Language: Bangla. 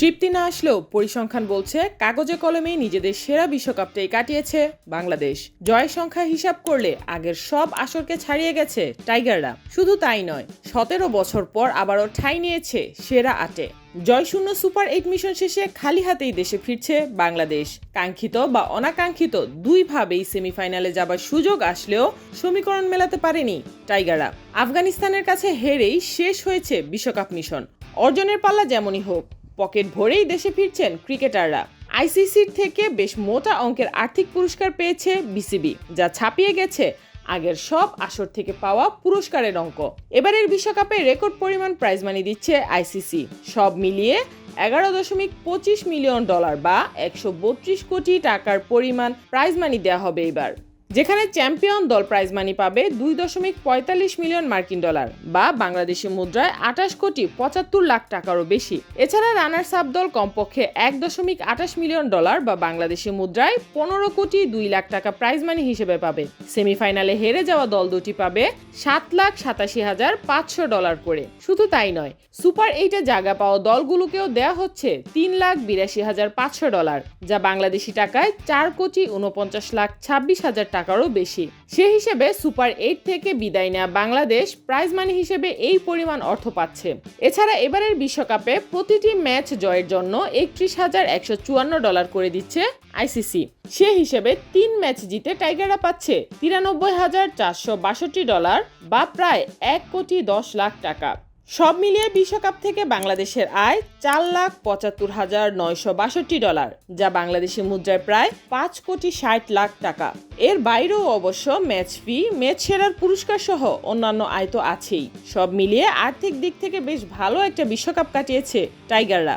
তৃপ্তি না আসলেও পরিসংখ্যান বলছে কাগজে কলমে নিজেদের সেরা বিশ্বকাপটাই কাটিয়েছে বাংলাদেশ। জয় সংখ্যা হিসাব করলে আগের সব আসরকে ছাড়িয়ে গেছে টাইগাররা। শুধু তাই নয়, সতেরো বছর পর আবারও ঠাঁই নিয়েছে সেরা আটে। জয়শূন্য সুপার এইট মিশন শেষে খালি হাতেই দেশে ফিরছে বাংলাদেশ। কাঙ্ক্ষিত বা অনাকাঙ্ক্ষিত দুইভাবেই সেমিফাইনালে যাবার সুযোগ আসলেও সমীকরণ মেলাতে পারেনি টাইগাররা। আফগানিস্তানের কাছে হেরেই শেষ হয়েছে বিশ্বকাপ মিশন। অর্জনের পাল্লা যেমনই হোক পকেট ভরেই দেশে ফিরছেন ক্রিকেটাররা। আইসিসির থেকে বেশ মোটা অঙ্কের আর্থিক পুরস্কার পেয়েছে বিসিবি, যা ছাপিয়ে গেছে আগের সব আসর থেকে পাওয়া পুরস্কারের অঙ্ক। এবারের বিশ্বকাপে রেকর্ড পরিমাণ প্রাইজ মানি দিচ্ছে আইসিসি। সব মিলিয়ে এগারো দশমিক পঁচিশ মিলিয়ন ডলার বা একশো বত্রিশ কোটি টাকার পরিমাণ প্রাইজ মানি দেওয়া হবে এবার। যেখানে চ্যাম্পিয়ন দল প্রাইজ মানি পাবে দুই দশমিক পঁয়তাল্লিশ মিলিয়ন মার্কিন ডলার বা বাংলাদেশি মুদ্রায় আঠাশ কোটি পঁচাত্তর লাখ টাকারও বেশি। এছাড়া রানার্স আপ দল কমপক্ষে এক দশমিক আঠাশ মিলিয়ন ডলার বা বাংলাদেশি মুদ্রায় পনেরো কোটি দুই লাখ টাকা প্রাইজ মানি হিসেবে পাবে। সেমিফাইনালে হেরে যাওয়া দল দুটি পাবে সাত লাখ সাতাশি হাজার পাঁচশো ডলার করে। শুধু তাই নয় সুপার এইটে জায়গা পাওয়া দলগুলোকেও দেয়া হচ্ছে তিন লাখ বিরাশি হাজার পাঁচশো ডলার, যা বাংলাদেশি টাকায় চার কোটি উনপঞ্চাশ লাখ ছাব্বিশ হাজার টাকারও বেশি। সে হিসেবে সুপার এইট থেকে বিদায় নেওয়া বাংলাদেশ প্রাইজ মানি হিসেবে এই পরিমাণ অর্থ পাচ্ছে। এছাড়া এবারের বিশ্বকাপে প্রতিটি ম্যাচ জয়ের জন্য একত্রিশ হাজার একশো চুয়ান্ন ডলার করে দিচ্ছে আইসিসি। সে হিসেবে তিন ম্যাচ জিতে টাইগাররা পাচ্ছে তিরানব্বই হাজার চারশো বাষট্টি ডলার বা প্রায় এক কোটি দশ লাখ টাকা। সব মিলিয়ে বিশ্বকাপ থেকে বাংলাদেশের আয় চার লাখ পঁচাত্তর হাজার নয়শো বাষট্টি ডলার, যা বাংলাদেশি মুদ্রায় প্রায় পাঁচ কোটি ষাট লাখ টাকা। এর বাইরেও অবশ্য ম্যাচ ফি, ম্যাচ সেরার পুরস্কার সহ অন্যান্য আয় তো আছেই। সব মিলিয়ে আর্থিক দিক থেকে বেশ ভালো একটা বিশ্বকাপ কাটিয়েছে টাইগাররা।